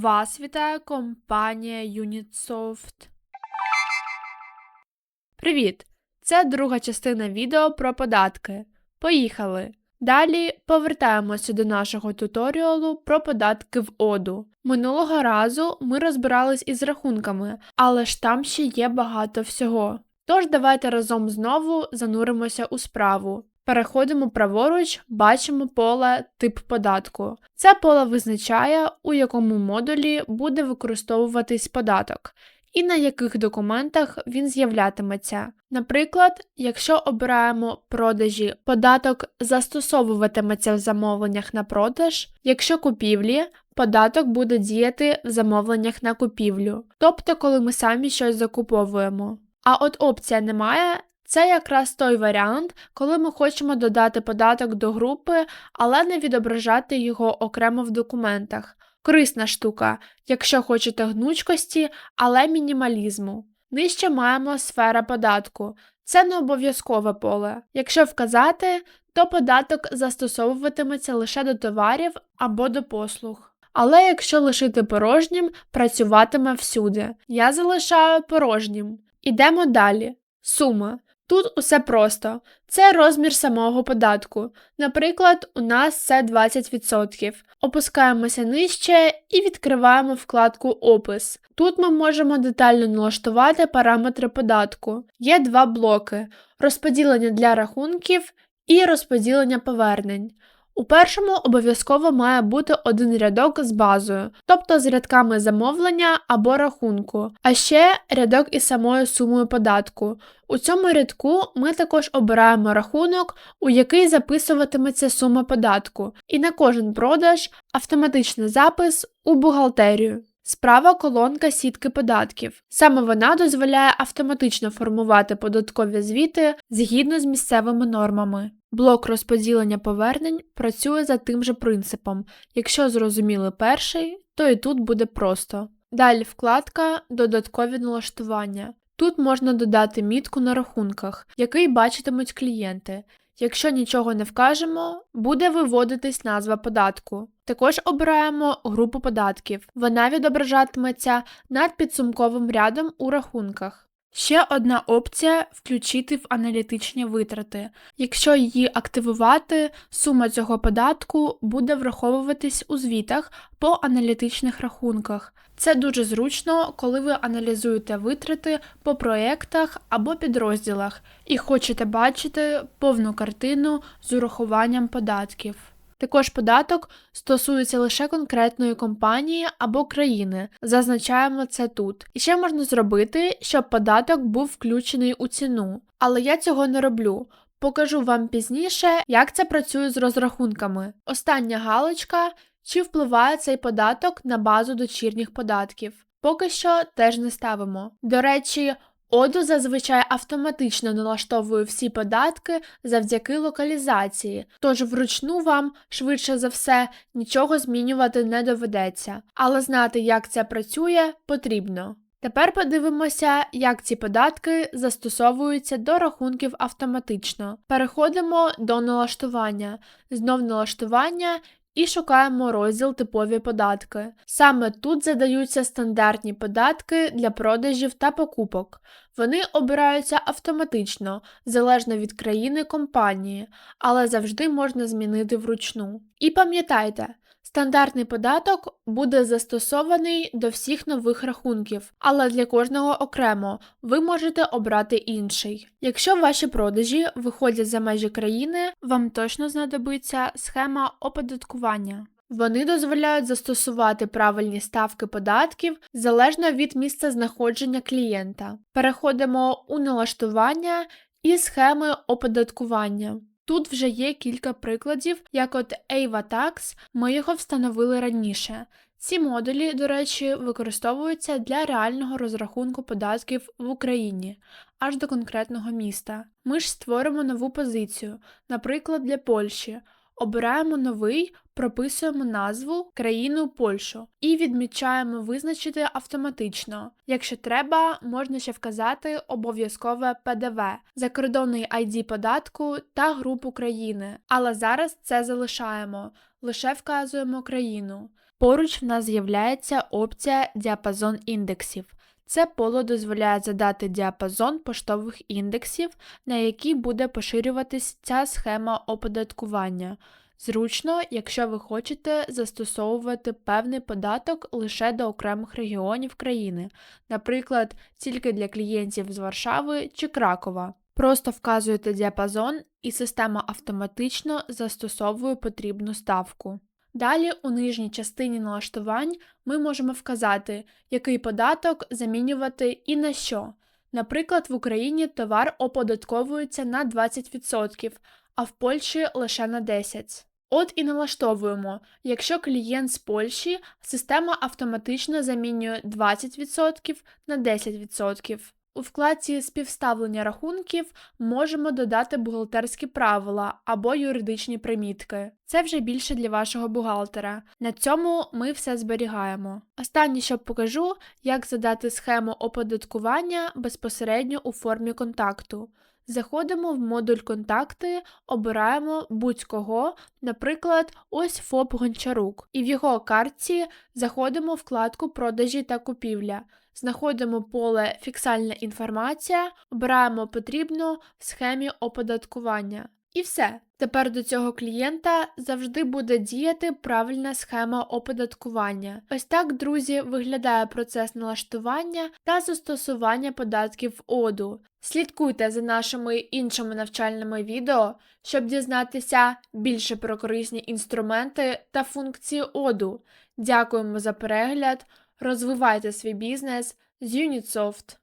Вас вітає компанія Unitsoft. Привіт! Це друга частина відео про податки. Поїхали! Далі повертаємося до нашого туторіалу про податки в оду. Минулого разу ми розбирались із рахунками, але ж там ще є багато всього. Тож давайте разом знову зануримося у справу. Переходимо праворуч, бачимо поле тип податку. Це поле визначає, у якому модулі буде використовуватись податок і на яких документах він з'являтиметься. Наприклад, якщо обираємо продажі, податок застосовуватиметься в замовленнях на продаж, якщо купівлі, податок буде діяти в замовленнях на купівлю, тобто коли ми самі щось закуповуємо. А от опція немає. Це якраз той варіант, коли ми хочемо додати податок до групи, але не відображати його окремо в документах. Корисна штука, якщо хочете гнучкості, але мінімалізму. Нижче маємо сфера податку. Це не обов'язкове поле. Якщо вказати, то податок застосовуватиметься лише до товарів або до послуг. Але якщо лишити порожнім, працюватиме всюди. Я залишаю порожнім. Ідемо далі. Сума. Тут усе просто. Це розмір самого податку. Наприклад, у нас це 20%. Опускаємося нижче і відкриваємо вкладку Опис. Тут ми можемо детально налаштувати параметри податку. Є два блоки: розподілення для рахунків і розподілення повернень. У першому обов'язково має бути один рядок з базою, тобто з рядками замовлення або рахунку, а ще рядок із самою сумою податку. У цьому рядку ми також обираємо рахунок, у який записуватиметься сума податку, і на кожен продаж автоматичний запис у бухгалтерію. Справа колонка сітки податків. Саме вона дозволяє автоматично формувати податкові звіти згідно з місцевими нормами. Блок розподілення повернень працює за тим же принципом. Якщо зрозуміли перший, то і тут буде просто. Далі вкладка Додаткові налаштування. Тут можна додати мітку на рахунках, який бачитимуть клієнти. Якщо нічого не вкажемо, буде виводитись назва податку. Також обираємо групу податків. Вона відображатиметься над підсумковим рядом у рахунках. Ще одна опція включити в аналітичні витрати. Якщо її активувати, сума цього податку буде враховуватись у звітах по аналітичних рахунках. Це дуже зручно, коли ви аналізуєте витрати по проєктах або підрозділах і хочете бачити повну картину з урахуванням податків. Також податок стосується лише конкретної компанії або країни, зазначаємо це тут. І ще можна зробити, щоб податок був включений у ціну, але я цього не роблю. Покажу вам пізніше, як це працює з розрахунками. Остання галочка, чи впливає цей податок на базу дочірніх податків. Поки що теж не ставимо. До речі, Оду зазвичай автоматично налаштовує всі податки завдяки локалізації, тож вручну вам, швидше за все, нічого змінювати не доведеться, але знати, як це працює, потрібно. Тепер подивимося, як ці податки застосовуються до рахунків автоматично. Переходимо до налаштування. Знов налаштування і шукаємо розділ Типові податки. Саме тут задаються стандартні податки для продажів та покупок. Вони обираються автоматично, залежно від країни компанії, але завжди можна змінити вручну. І пам'ятайте, Стандартний податок буде застосований до всіх нових рахунків, але для кожного окремо ви можете обрати інший. Якщо ваші продажі виходять за межі країни, вам точно знадобиться схема оподаткування. Вони дозволяють застосувати правильні ставки податків залежно від місця знаходження клієнта. Переходимо у налаштування і схеми оподаткування. Тут вже є кілька прикладів, як от Ava Tax, ми його встановили раніше. Ці модулі, до речі, використовуються для реального розрахунку податків в Україні аж до конкретного міста. Ми ж створимо нову позицію, наприклад, для Польщі. Обираємо новий, прописуємо назву країну Польщу і відмічаємо визначити автоматично. Якщо треба, можна ще вказати обов'язкове ПДВ, закордонний ID податку та групу країни. Але зараз це залишаємо, лише вказуємо країну. Поруч в нас з'являється опція діапазон індексів. Це поле дозволяє задати діапазон поштових індексів, на який буде поширюватись ця схема оподаткування. Зручно, якщо ви хочете застосовувати певний податок лише до окремих регіонів країни, наприклад, тільки для клієнтів з Варшави чи Кракова. Просто вказуєте діапазон, і система автоматично застосовує потрібну ставку. Далі у нижній частині налаштувань ми можемо вказати, який податок замінювати і на що. Наприклад, в Україні товар оподатковується на 20%, а в Польщі лише на 10%. От і налаштовуємо, якщо клієнт з Польщі, система автоматично замінює 20% на 10%. У вкладці співставлення рахунків можемо додати бухгалтерські правила або юридичні примітки. Це вже більше для вашого бухгалтера. На цьому ми все зберігаємо. Останнє, що покажу, як задати схему оподаткування безпосередньо у формі контакту. Заходимо в модуль контакти, обираємо будь-кого, наприклад, ось ФОП Гончарук, і в його картці заходимо в вкладку продажі та купівля. Знаходимо поле Фіксальна інформація, обираємо потрібно в схемі оподаткування. І все. Тепер до цього клієнта завжди буде діяти правильна схема оподаткування. Ось так, друзі, виглядає процес налаштування та застосування податків ОДУ. Слідкуйте за нашими іншими навчальними відео, щоб дізнатися більше про корисні інструменти та функції ОДУ. Дякуємо за перегляд! Розвивайте свій бізнес з Unitsoft.